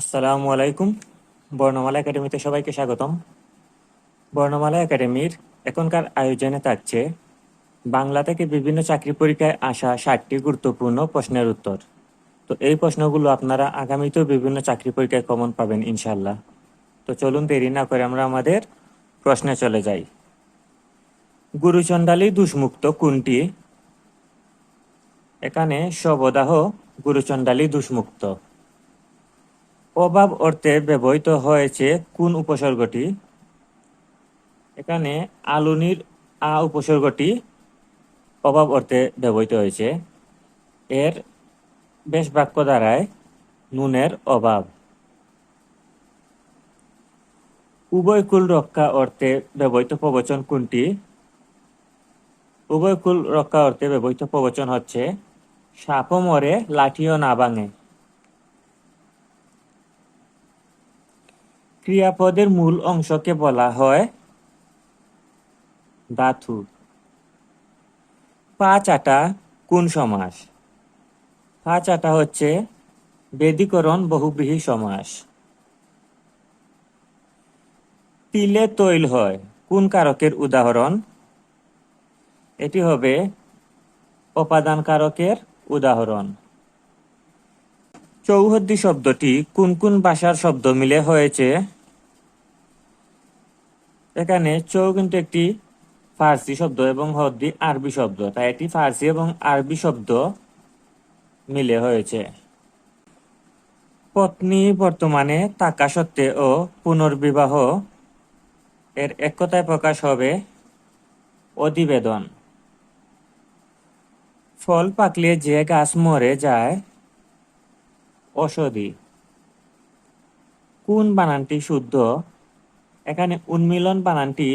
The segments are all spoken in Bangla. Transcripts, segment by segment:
আসসালামু আলাইকুম। বর্ণমালা একাডেমিতে সবাইকে স্বাগতম। বর্ণমালা একাডেমির এখনকার আয়োজনে থাকছে বাংলা থেকে বিভিন্ন চাকরি পরীক্ষায় আসা ষাটটি গুরুত্বপূর্ণ প্রশ্নের উত্তর। তো এই প্রশ্নগুলো আপনারা আগামীতেও বিভিন্ন চাকরি পরীক্ষায় কমন পাবেন ইনশাল্লাহ তো চলুন দেরি না করে আমরা আমাদের প্রশ্নে চলে যাই। গুরুচণ্ডালী দুষ্মুক্ত কোনটি? এখানে শবদাহ গুরুচণ্ডালী দুষ্মুক্ত। অভাব অর্থে ব্যবহৃত হয়েছে কোন উপসর্গটি? এখানে আলুনির আ উপসর্গটি অভাব অর্থে ব্যবহৃত হয়েছে। এর বেশ বাক্য দ্বারায় নুনের অভাব। উভয়কুল রক্ষা অর্থে ব্যবহৃত প্রবচন কোনটি? উভয়কুল রক্ষা অর্থে ব্যবহৃত প্রবচন হচ্ছে সাপ মরে, লাঠিও না ভাঙে। ক্রিয়াপদের মূল অংশকে বলা হয় ধাতু পা চাটা কোন সমাস? পা চাটা হচ্ছে বেদীকরণ বহুব্রীহী সমাস। তিলে তৈল হয়, কোন কারকের উদাহরণ? এটি হবে উপাদান কারকের উদাহরণ। চৌহদ্দি শব্দটি কোন কোন ভাষার শব্দ মিলে হয়েছে? এখানে চৌ কিন্তু একটি ফার্সি শব্দ এবং হদ্দি আরবি শব্দ। তাই এটি ফার্সি এবং আরবি শব্দ মিলে হয়েছে। পত্নী বর্তমানে থাকা সত্ত্বেও পুনর্বিবাহ এর একতায় প্রকাশ হবে অধিবেদন। ফল পাকলে যে গাছ মরে যায় অসধি কোন বানানটি শুদ্ধ? এখানে উন্মিলন বানানটি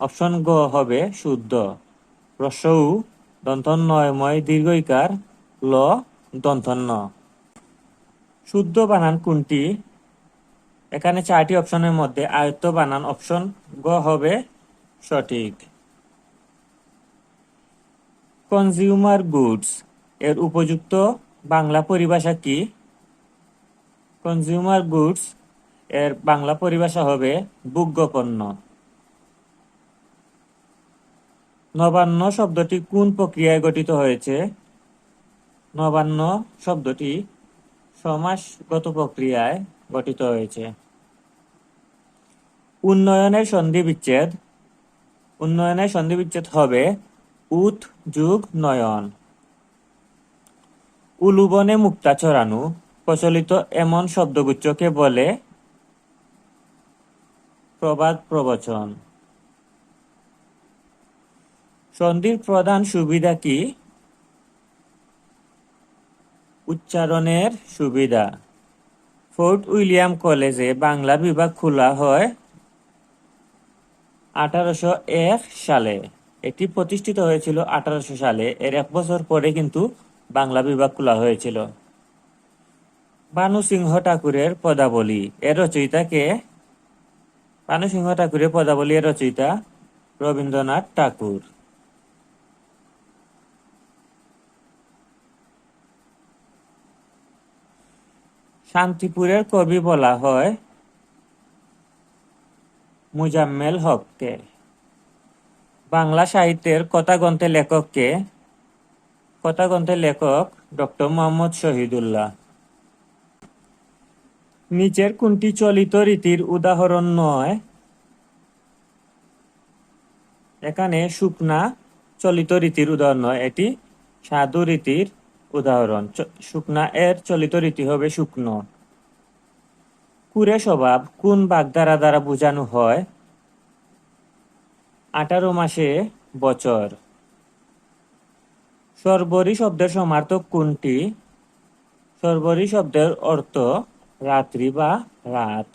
অপশন গ হবে শুদ্ধ। রসৌ দন্তন্নয়ময় দীর্ঘইকার ল দন্তন্য শুদ্ধ বানান কোনটি? এখানে চারটি অপশনের মধ্যে আয়ত্ত বানান অপশন গ হবে সঠিক। কনজিউমার গুডস এর উপযুক্ত বাংলা পরিভাষা কি? কনজিউমার গুডস এর বাংলা পরিভাষা হবে ভোগ্যপণ্য নবান্ন শব্দটি কোন প্রক্রিয়ায় গঠিত হয়েছে? নবান্ন শব্দটি সমাসগত প্রক্রিয়ায় গঠিত হয়েছে। উন্নয়নের সন্ধি বিচ্ছেদ উন্নয়নের সন্ধি বিচ্ছেদ হবে উত যুগ নয়ন। উলুবনে মুক্তা চড়ানো প্রচলিত এমন শব্দগুচ্ছকে বলে প্রবাদ প্রবচন। সন্ধির প্রধান সুবিধা কি? উচ্চারণের সুবিধা। ফোর্ট উইলিয়াম কলেজে বাংলা বিভাগ খোলা হয় আঠারোশো এক সালে। এটি প্রতিষ্ঠিত হয়েছিল আঠারোশো সালে। এর এক বছর পরে কিন্তু বাংলা বিভাগ খোলা হয়েছিল। বানু সিংহ ঠাকুরের পদাবলী। এর রচয়িতা কে? বানু সিংহ ঠাকুরের পদাবলী এর রচয়িতা রবীন্দ্রনাথ ঠাকুর। শান্তিপুরের কবি বলা হয় মুজাম্মেল হককে। বাংলা সাহিত্যের কথা গ্রন্থের লেখককে কথা গ্রন্থের লেখক ডক্টর মোহাম্মদ শহীদুল্লাহ। নিচের কোনটি চলিত রীতির উদাহরণ নয়। এখানে শুকনা চলিত রীতির উদাহরণ নয়, এটি সাধু রীতির উদাহরণ। শুকনা এর চলিত রীতি হবে শুকনো। কুরে স্বভাব কোন বাগধারা দ্বারা বোঝানো হয়? আঠারো মাসে বছর। সর্বরী শব্দের সমার্থক কোনটি? সর্বরী শব্দের অর্থ রাত্রি বা রাত।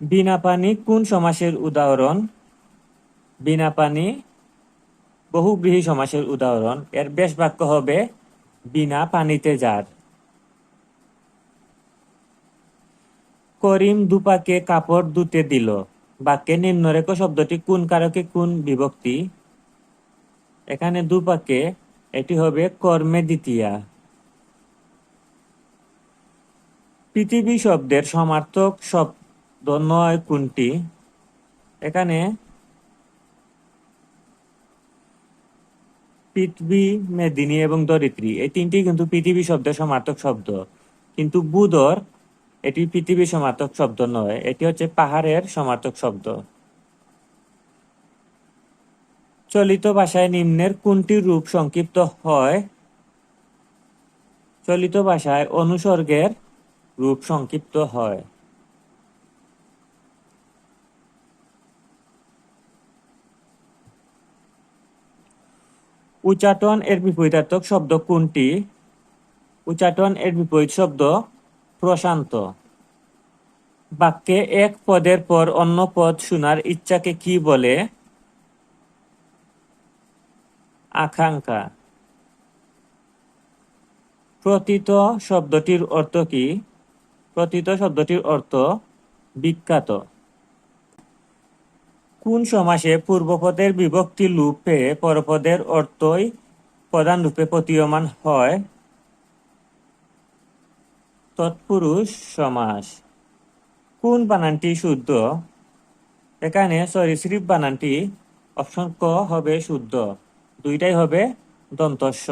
বিনা পানি কোন সমাসের উদাহরণ? বিনা পানি বহুব্রীহী সমাসের উদাহরণ। এর বেশ বাক্য হবে, বিনা পানিতে যার। করিম দুপাকে কাপড় ধুতে দিল। বাক্যে নিম্নরেখ শব্দটি কোন কারকে কোন বিভক্তি? এখানে দুপাকে, এটি হবে কর্মে দ্বিতীয়া। পৃথিবী শব্দের সমার্থক শব্দ নয় কোনটি? এখানে পৃথিবী, মেদিনী এবং ধরিত্রী, এই তিনটি কিন্তু পৃথিবী শব্দের সমার্থক শব্দ। কিন্তু বুদর এটি পৃথিবী সমার্থক শব্দ নয়, এটি হচ্ছে পাহাড়ের সমার্থক শব্দ। চলিত ভাষায় নিম্নের কোনটি রূপ সংক্ষিপ্ত হয়? চলিত ভাষায় অনুসর্গের রূপ সংক্ষিপ্ত হয়। উচ্চাটন এর বিপরীতার্থক শব্দ কোনটি? উচ্চাটন এর বিপরীত শব্দ প্রশান্ত। বাক্যে এক পদের পর অন্য পদ শোনার ইচ্ছাকে কি বলে? আকাঙ্ক্ষা। প্রতীত শব্দটির অর্থ কি? প্রতীত শব্দটির অর্থ বিখ্যাত। কোন সমাসে পূর্বপদের বিভক্তি লোপ পেয়ে পরপদের অর্থই প্রধান রূপে প্রতীয়মান হয়? তৎপুরুষ সমাস। কোন বানানটি শুদ্ধ? এখানে সরিসৃপ বানানটি অপশন ক হবে শুদ্ধ। দুইটাই হবে দন্তস্ব।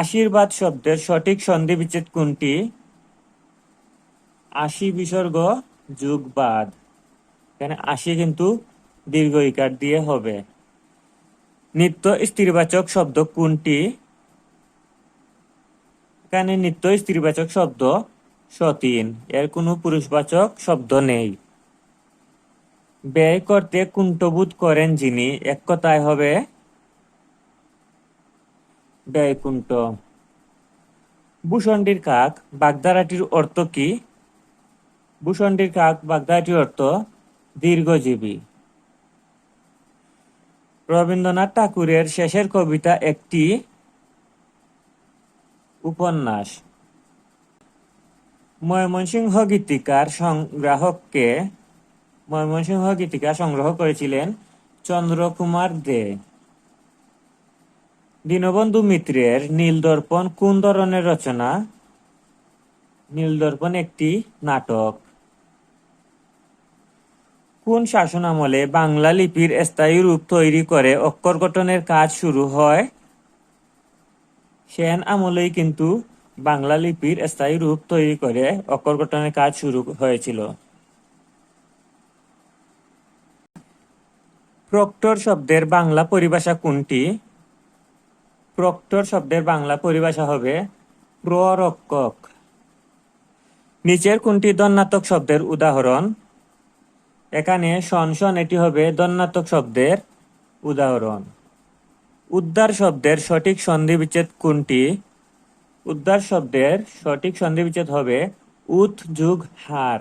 আশীর্বাদ শব্দের সঠিক সন্ধি বিচ্ছেদ কোনটি? আশি বিসর্গ যুগবাদ এখানে আশি কিন্তু দীর্ঘ ইকার দিয়ে হবে। নিত্য স্ত্রীবাচক শব্দ কোনটি? এখানে নিত্য স্ত্রীবাচক শব্দ সতীন। এর কোনো পুরুষবাচক শব্দ নেই। ব্যয় করতে কুণ্ঠবোধ করেন যিনি, এক কথায় হবে ব্যয়কুণ্ঠ। ভূষণ্ডির কাক বাগধারাটির অর্থ কি? ভূষণ্ডির কাক বাগধারাটির অর্থ দীর্ঘজীবী। রবীন্দ্রনাথ ঠাকুরের শেষের কবিতা একটি উপন্যাস। ময়মনসিংহ গীতিকার সংগ্রাহককে ময়মনসিংহ গীতিকা সংগ্রহ করেছিলেন চন্দ্রকুমার দে। দীনবন্ধু মিত্রের নীলদর্পণ কোন ধরনের রচনা? নীলদর্পণ একটি নাটক। কোন শাসনামলে বাংলা লিপির স্থায়ী রূপ তৈরি করে অক্ষর গঠনের কাজ শুরু হয়? সেন আমলেই কিন্তু বাংলা লিপির স্থায়ী রূপ তৈরি করে অক্ষর গঠনের কাজ শুরু হয়েছিল। প্রক্টর শব্দের বাংলা পরিভাষা কোনটি? প্রক্টর শব্দের বাংলা পরিভাষা হবে প্ররক্ষক। নিচের কোনটি দন্নাত্মক শব্দের উদাহরণ? এখানে শনশন এটি হবে দন্নাত্মক শব্দের উদাহরণ। উদ্ধার শব্দের সঠিক সন্ধি বিচ্ছেদ কোনটি? উদ্ধার শব্দের সঠিক সন্ধি বিচ্ছেদ হবে উত যুগ, হার।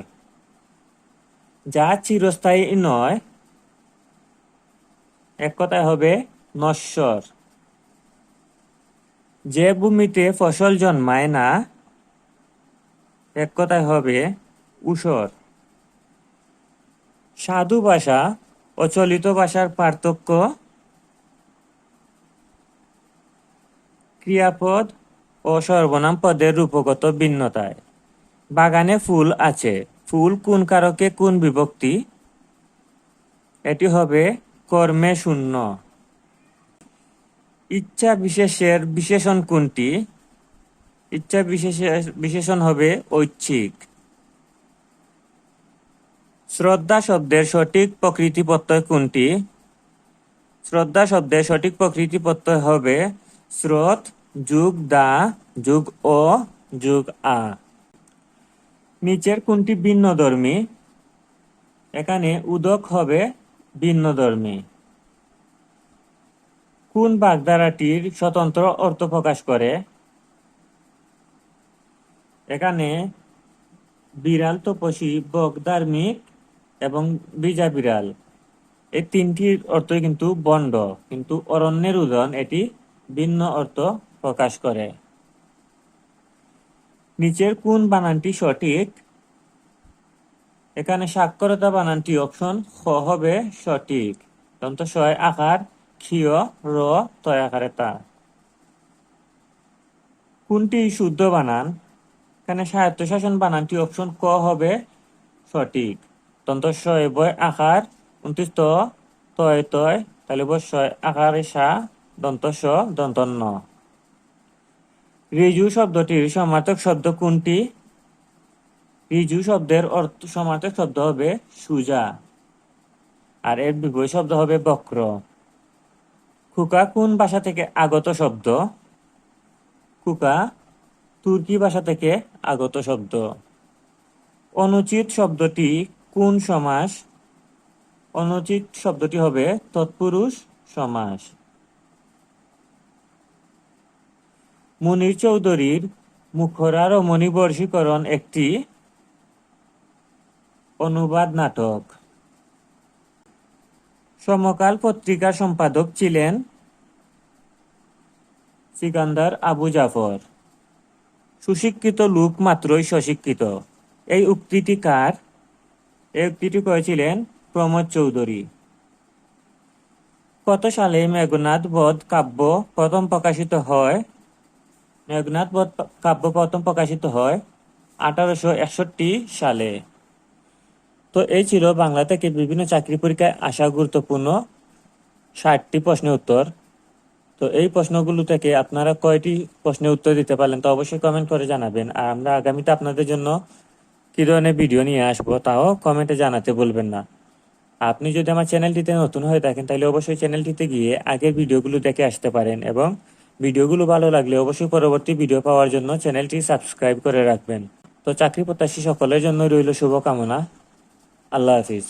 যা চিরস্থায়ী নয়, এক কথায় হবে নশ্বর। যে ভূমিতে ফসল জন্মায় না, এক কথায় হবে উসর। সাধু ভাষা ও চলিত ভাষার পার্থক্য, ক্রিয়াপদ ও সর্বনাম পদের রূপগত ভিন্নতায়। বাগানে ফুল আছে। ফুল কোন কারকে কোন বিভক্তি? এটি হবে কর্মে শূন্য। ইচ্ছা বিশেষের বিশেষণ কোনটি? ইচ্ছা বিশেষের বিশেষণ হবে ঐচ্ছিক। শ্রদ্ধা শব্দের সঠিক প্রকৃতি প্রত্যয় কোনটি? শ্রদ্ধা শব্দের সঠিক প্রকৃতি প্রত্যয় হবে স্রোত, যুগ দা, যুগ ও, যুগ আ। নিচের কোনটি ভিন্নধর্মী? এখানে উদক হবে ভিন্নধর্মী। কোন বাগধারাটির স্বতন্ত্র অর্থ প্রকাশ করে? এখানে বিড়াল তপসী বক, ধার্মিক এবং বিজা বিড়াল। এই তিনটির অর্থই কিন্তু বন্ড, কিন্তু অরণ্যের উদন এটি ভিন্ন অর্থ প্রকাশ করে। নিচের কোন বানানটি সঠিক? এখানে সাক্ষরতা বানানটি অপশন খ হবে সঠিক। দন্ত আকার ক্ষীয় র তয় আকারে তা কোনটি শুদ্ধ বানান? এখানে স্বায়ত্তশাসন বানানটি অপশন ক হবে সঠিক? দন্ত শয় বয় আকার উনত্রিশ ত তয় তয় তাহলে বয় আকার সা, দন্ত স, দন্ত ন। রিজু শব্দটির সমার্থক শব্দ কোনটি? রিজু শব্দের অর্থ সমার্থক শব্দ হবে সুজা। আর এর বিপরীত শব্দ হবে বক্র। খুকা কোন ভাষা থেকে আগত শব্দ? কুকা, তুর্কি ভাষা থেকে আগত শব্দ। অনুচিত শব্দটি কোন সমাস? অনুচিত শব্দটি হবে তৎপুরুষ সমাস। মুনির চৌধুরীর মুখরা রমণী বর্ষীকরণ একটি অনুবাদ নাটক। সমকাল পত্রিকার সম্পাদক ছিলেন সিকান্দার আবু জাফর। সুশিক্ষিত লোক মাত্রই সশিক্ষিত এই উক্তিটি কার? এই উক্তিটি করেছিলেন প্রমোদ চৌধুরী। কত সালে মেঘনাথ বধ কাব্য প্রথম প্রকাশিত হয়? মেঘনাথ বধ কাব্য প্রথম প্রকাশিত হয় আঠারোশো একষট্টি সালে। তো এই ছিল বাংলা থেকে বিভিন্ন চাকরি পরীক্ষায় আসা গুরুত্বপূর্ণ ষাটটি প্রশ্নের উত্তর। তো এই প্রশ্নগুলো থেকে আপনারা কয়টি প্রশ্নের উত্তর দিতে পারলেন তো অবশ্যই কমেন্ট করে জানাবেন। আর আমরা আগামীতে আপনাদের জন্য কি ধরনের ভিডিও নিয়ে আসব তাও কমেন্টে জানাতে বলবেন না। আপনি যদি আমার চ্যানেলটিতে নতুন হয়ে থাকেন তাহলে অবশ্যই চ্যানেলটিতে গিয়ে আগের ভিডিওগুলো দেখে আসতে পারেন এবং ভিডিওগুলো ভালো লাগলে অবশ্যই পরবর্তী ভিডিও পাওয়ার জন্য চ্যানেলটি সাবস্ক্রাইব করে রাখবেন। তো চাকরি প্রত্যাশী সকলের জন্য রইল শুভকামনা। আল্লাহ হাফিজ।